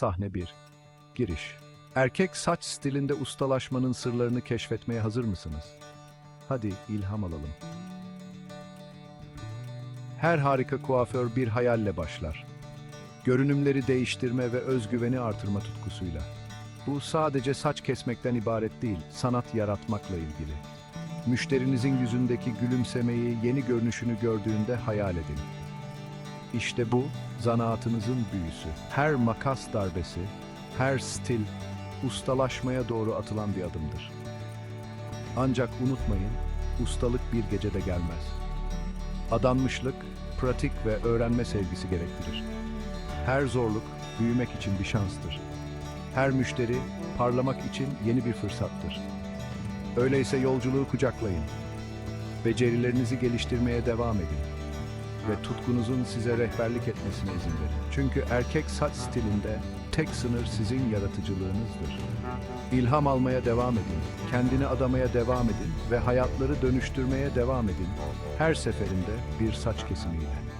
Sahne 1. Giriş. Erkek saç stilinde ustalaşmanın sırlarını keşfetmeye hazır mısınız? Hadi ilham alalım. Her harika kuaför bir hayalle başlar. Görünümleri değiştirme ve özgüveni artırma tutkusuyla. Bu sadece saç kesmekten ibaret değil, sanat yaratmakla ilgili. Müşterinizin yüzündeki gülümsemeyi, yeni görünüşünü gördüğünde hayal edin. İşte bu, zanaatınızın büyüsü. Her makas darbesi, her stil, ustalaşmaya doğru atılan bir adımdır. Ancak unutmayın, ustalık bir gecede gelmez. Adanmışlık, pratik ve öğrenme sevgisi gerektirir. Her zorluk, büyümek için bir şanstır. Her müşteri, parlamak için yeni bir fırsattır. Öyleyse yolculuğu kucaklayın. Becerilerinizi geliştirmeye devam edin. Ve tutkunuzun size rehberlik etmesine izin verin. Çünkü erkek saç stilinde tek sınır sizin yaratıcılığınızdır. İlham almaya devam edin, kendini adamaya devam edin ve hayatları dönüştürmeye devam edin. Her seferinde bir saç kesimiyle.